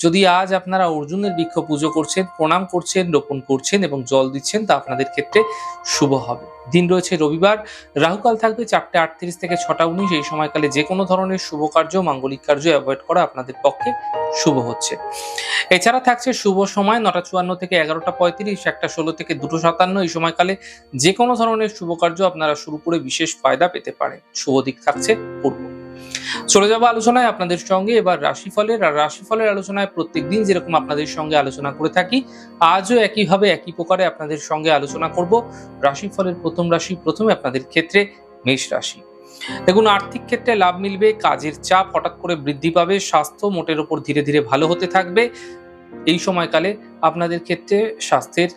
যদি আজ আপনারা অর্জুনের বৃক্ষ পুজো করছেন, প্রণাম করছেন, রোপণ করছেন এবং জল দিচ্ছেন, তা আপনাদের ক্ষেত্রে শুভ হবে। দিন রয়েছে রবিবার, রাহুকাল থাকবে চারটে আটত্রিশ থেকে ছটা উনিশ। এই সময়কালে যে কোনো ধরনের শুভ কার্য, মাঙ্গলিক কার্য অ্যাভয়েড করা আপনাদের পক্ষে শুভ হচ্ছে। এছাড়া থাকছে শুভ সময়, নটা চুয়ান্ন থেকে এগারোটা পঁয়ত্রিশ, একটা ষোলো থেকে দুটো সাতান্ন। এই সময়কালে যে কোনো ধরনের শুভ কার্য আপনারা শুরু করে বিশেষ ফায়দা পেতে পারেন। শুভ দিক থাকছে পূর্ব। চলে যাব আলোচনায় আপনাদের সঙ্গে। এবার রাশিফলের, আর রাশিফলের আলোচনায় প্রত্যেকদিন যেরকম আপনাদের সঙ্গে আলোচনা করে থাকি, আজও একইভাবে একই প্রকারে আপনাদের সঙ্গে আলোচনা করব। রাশিফলের প্রথম রাশি, প্রথমে আপনাদের ক্ষেত্রে মেষ রাশি। দেখুন, আর্থিক ক্ষেত্রে লাভ মিলবে, কাজের চাপ হঠাৎ করে বৃদ্ধি পাবে, স্বাস্থ্য মোটের ওপর ধীরে ধীরে ভালো হতে থাকবে। এই সময়কালে আপনাদের ক্ষেত্রে স্বাস্থ্যের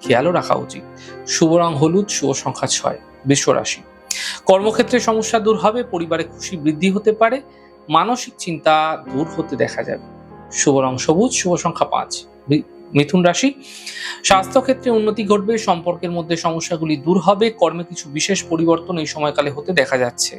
খেয়ালও রাখা উচিত। শুভ রং হলুদ, শুভ সংখ্যা ছয় বিশ্ব রাশি। কর্মক্ষেত্রে সমস্যা দূর হবে, পরিবারে খুশি বৃদ্ধি হতে পারে, মানসিক চিন্তা দূর হতে দেখা যাবে। শুভ রং সবুজ, শুভ সংখ্যা পাঁচ। মিথুন রাশি, স্বাস্থ্যক্ষেত্রে উন্নতি ঘটবে, সম্পর্কের মধ্যে সমস্যাগুলি দূর হবে, কর্মে কিছু বিশেষ পরিবর্তন এই সময়কালে হতে দেখা যাচ্ছে।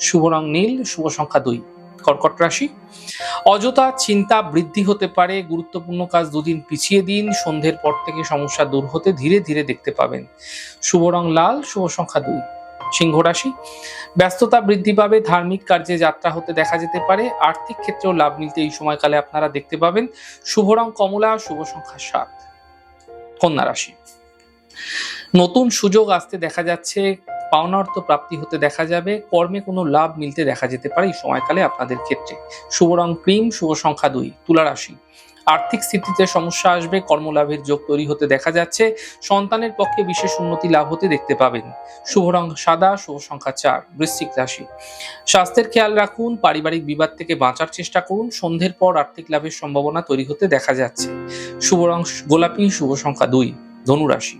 শুভ রং নীল, শুভ সংখ্যা দুই। কর্কট রাশি, অযথা চিন্তা বৃদ্ধি হতে পারে, গুরুত্বপূর্ণ কাজ দুদিন পিছিয়ে দিন, সন্ধ্যের পর থেকে সমস্যা দূর হতে ধীরে ধীরে দেখতে পাবেন। শুভ রং লাল, শুভ সংখ্যা দুই। সিংহ রাশি। ব্যস্ততা বৃদ্ধি পাবে, ধার্মিক কার্যে যাত্রা হতে দেখা যেতে পারে, আর্থিক ক্ষেত্রেও লাভ মিলতে এই সময়কালে আপনারা দেখতে পাবেন শুভ রং কমলা, শুভ সংখ্যা সাত। কন্যা রাশি। নতুন সুযোগ আসতে দেখা যাচ্ছে পাওনা অর্থ প্রাপ্তি হতে দেখা যাবে, কর্মে কোনো লাভ মিলতে দেখা যেতে পারে এই সময়কালে আপনাদের ক্ষেত্রে। শুভ রং ক্রিম, শুভ সংখ্যা দুই, তুলা রাশি। আর্থিক স্থিতিতে সমস্যা আসবে, কর্মলাভের যোগ তৈরি হতে দেখা যাচ্ছে, সন্তানের পক্ষে বিশেষ উন্নতি লাভ হতে দেখতে পাবেন। শুভ রং সাদা, শুভ সংখ্যা চার, বৃশ্চিক রাশি। স্বাস্থ্যের খেয়াল রাখুন, পারিবারিক বিবাদ থেকে বাঁচার চেষ্টা করুন, সন্ধ্যের পর আর্থিক লাভের সম্ভাবনা তৈরি হতে দেখা যাচ্ছে। শুভ রং গোলাপি, শুভ সংখ্যা দুই ধনুরাশি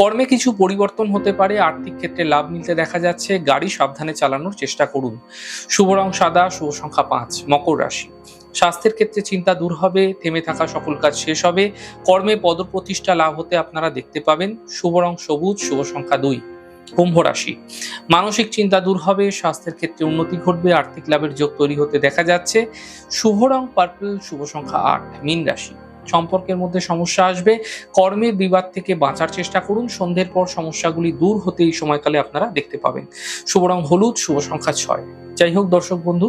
কর্মে কিছু পরিবর্তন হতে পারে, আর্থিক ক্ষেত্রে লাভ মিলতে দেখা যাচ্ছে, গাড়ি সাবধানে চালানোর চেষ্টা করুন। শুভ রং সাদা, শুভ সংখ্যা পাঁচ, মকর রাশি। স্বাস্থ্যের ক্ষেত্রে চিন্তা দূর হবে, থেমে থাকা সকল কাজ শেষ হবে। কর্মে পদপ্রতিষ্ঠা লাভ হতে আপনারা দেখতে পাবেন। শুভ রং সবুজ, শুভ সংখ্যা দুই। কুম্ভ রাশি। মানসিক চিন্তা দূর হবে, স্বাস্থ্যের ক্ষেত্রে উন্নতি ঘটবে, আর্থিক লাভের যোগ তৈরি হতে দেখা যাচ্ছে। শুভ রং পার্পল, শুভ সংখ্যা আট। মীন রাশি। সম্পর্কের মধ্যে সমস্যা আসবে। কর্মের বিবাদ থেকে বাঁচার চেষ্টা করুন। সন্ধ্যের পর সমস্যাগুলি দূর হতে এই সময়কালে আপনারা দেখতে পাবেন। শুভ রং হলুদ, শুভ সংখ্যা ছয়। যাই হোক দর্শক বন্ধু